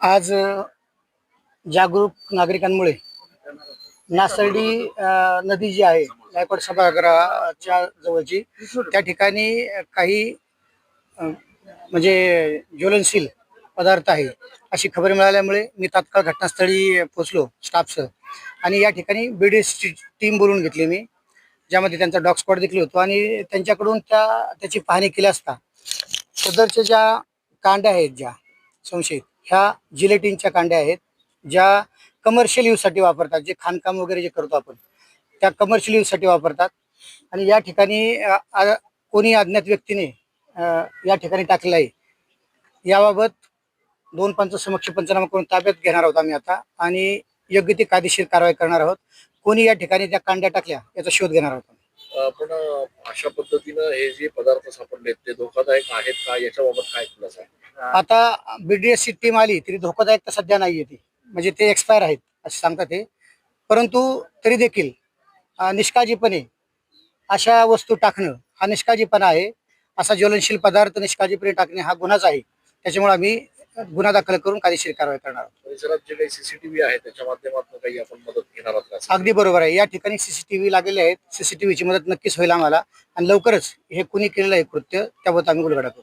आज जागरूक नागरिकांमुळे नासर्डी नदी जी आहे गायकवाड सभागृहाच्या जवळची त्या ठिकाणी काही म्हणजे ज्वलनशील पदार्थ आहे अशी खबर मिळाल्यामुळे मी तात्काळ घटनास्थळी पोहोचलो स्टाफसह. आणि या ठिकाणी बीडीएस टीम बोलून घेतली मी ज्यामध्ये त्यांचा डॉग स्क्वॉड देखील होतो आणि त्यांच्याकडून त्या त्याची पाहणी केली असता सदरच्या ज्या कांड्या आहेत ज्या संशयित ह्या जिलेटिनच्या कांड्या आहेत ज्या कमर्शियल यूजसाठी वापरतात जे खाणकाम वगैरे जे करतो आपण त्या कमर्शियल यूजसाठी वापरतात. आणि या ठिकाणी कोणी अज्ञात व्यक्तीने या ठिकाणी टाकलं आहे. याबाबत दोन पंच समक्ष पंचनामा करून ताब्यात घेणार आहोत आम्ही आता आणि योग्य ती कायदेशीर कारवाई करणार आहोत. कोणी या ठिकाणी त्या कांड्या टाकल्या याचा शोध घेणार आहोत पण अशा पद्धतीनं हे जे पदार्थ सापडले ते धोकादायक आहेत का? याच्याबाबत काय खुलासा आहे? आता बीडीएस ची टीम आली तरी धोकादायक तर सध्या नाहीये ती. म्हणजे ते एक्सपायर आहेत असं सांगतात ते. परंतु तरी देखील निष्काळजीपणे अशा वस्तू टाकणं हा निष्काळजीपणा आहे. असा ज्वलनशील पदार्थ निष्काळजीपणे टाकणे हा गुन्हाच आहे. त्याच्यामुळे आम्ही गुन्हा दाखल करून कायदेशीर कारवाई करणार आहोत. परिसरात जे काही सीसीटीव्ही आहे त्याच्या माध्यमातून काही आपण मदत घेणार आहात का? अगदी बरोबर आहे. या ठिकाणी सीसीटीव्ही लागलेले आहेत. सीसीटीव्हीची मदत नक्कीच होईल आम्हाला. आणि लवकरच हे कुणी केलेलं आहे कृत्य त्याबाबत आम्ही उलगडा करू